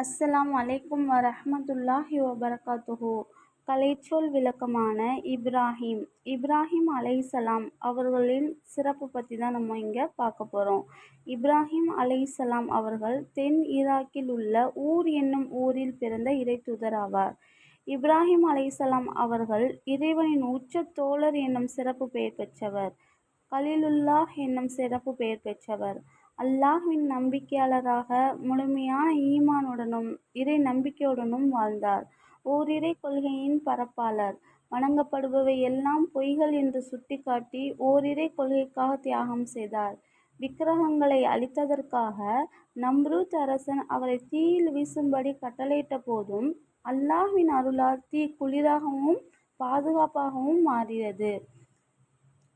அஸ்ஸலாம் அலைக்கும் வரஹ்மத்துல்லாஹி வபரகாத்துஹு. கலைச்சொல் விளக்கமான இப்ராஹிம். இப்ராஹிம் அலைசலாம் அவர்களின் சிறப்பு பற்றி தான் நம்ம இங்கே பார்க்க போகிறோம் இப்ராஹிம் அலைசலாம் அவர்கள் தென் ஈராக்கில் உள்ள ஊர் என்னும் ஊரில் பிறந்த இறைத்தூதர் ஆவார். இப்ராஹிம் அலைசலாம் அவர்கள் இறைவனின் உச்ச தோழர் என்னும் சிறப்பு பெயர் பெற்றவர். கலிலுல்லாஹ் என்னும் சிறப்பு பெயர் பெற்றவர். அல்லாஹ்வின் நம்பிக்கையாளராக முழுமையான ஈமானுடனும் இறை நம்பிக்கையுடனும் வாழ்ந்தார். ஓரிரை கொள்கையின் பரப்பாளர். வணங்கப்படுபவை எல்லாம் பொய்கள் என்று சுட்டிக்காட்டி ஓரிரை கொள்கைக்காக தியாகம் செய்தார். விக்கிரகங்களை அழித்ததற்காக நம்ரூத் அரசன் அவரை தீயில் வீசும்படி கட்டளையிட்ட போதும் அல்லாஹ்வின் அருளால் தீ குளிராகவும் பாதுகாப்பாகவும் மாறியது.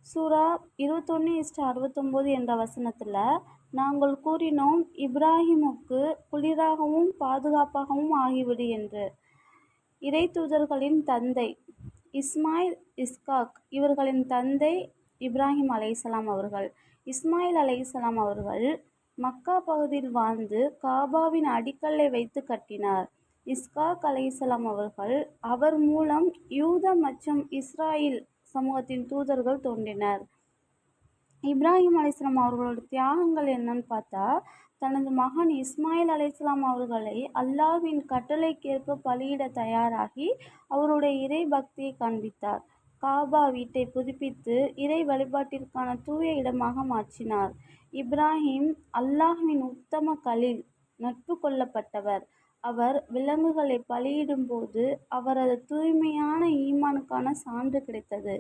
சூரா இருபத்தொன்று இஸ்ட் அறுபத்தொம்போது என்ற வசனத்தில் நாங்கள் கூறினோம் இப்ராஹிமுக்கு குளிராகவும் பாதுகாப்பாகவும் ஆகிவிடு என்று. இறைத்தூதர்களின் தந்தை இஸ்மாயில் இஸ்காக் இவர்களின் தந்தை இப்ராஹிம் அலைசலாம் அவர்கள். இஸ்மாயில் அலைசலாம் அவர்கள் மக்கா பகுதியில் வாழ்ந்து காபாவின் அடிக்கல்லை வைத்து கட்டினார். இஸ்காக் அலைசலாம் அவர்கள் அவர் மூலம் யூத மற்றும் இஸ்ராயில் சமூகத்தின் தூதர்கள் தோன்றினர். இப்ராஹிம் அலைஹிஸ்ஸலாம் அவர்களோட தியாகங்கள் என்னன்னு பார்த்தா தனது மகன் இஸ்மாயில் அலைஹிஸ்ஸலாம் அவர்களை அல்லாஹ்வின் கட்டளைக்கேற்ப பலியிட தயாராகி அவருடைய இறை பக்தியை காண்பித்தார். காபா வீட்டை புதுப்பித்து இறை வழிபாட்டிற்கான தூய இடமாக மாற்றினார். இப்ராஹிம் அல்லாஹ்வின் உத்தம கலில் நட்பு கொள்ளப்பட்டவர். அவர் விலங்குகளை பலியிடும்போது அவரது தூய்மையான ஈமானுக்கான சான்று கிடைத்தது.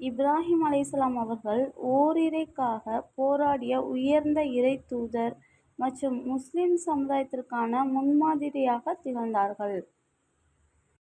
இப்ராஹிம் அலைஹிஸ்ஸலாம் அவர்கள் ஓரிரைக்காக போராடிய உயர்ந்த இறை தூதர் மற்றும் முஸ்லிம் சமுதாயத்திற்கான முன்மாதிரியாக திகழ்ந்தார்கள்.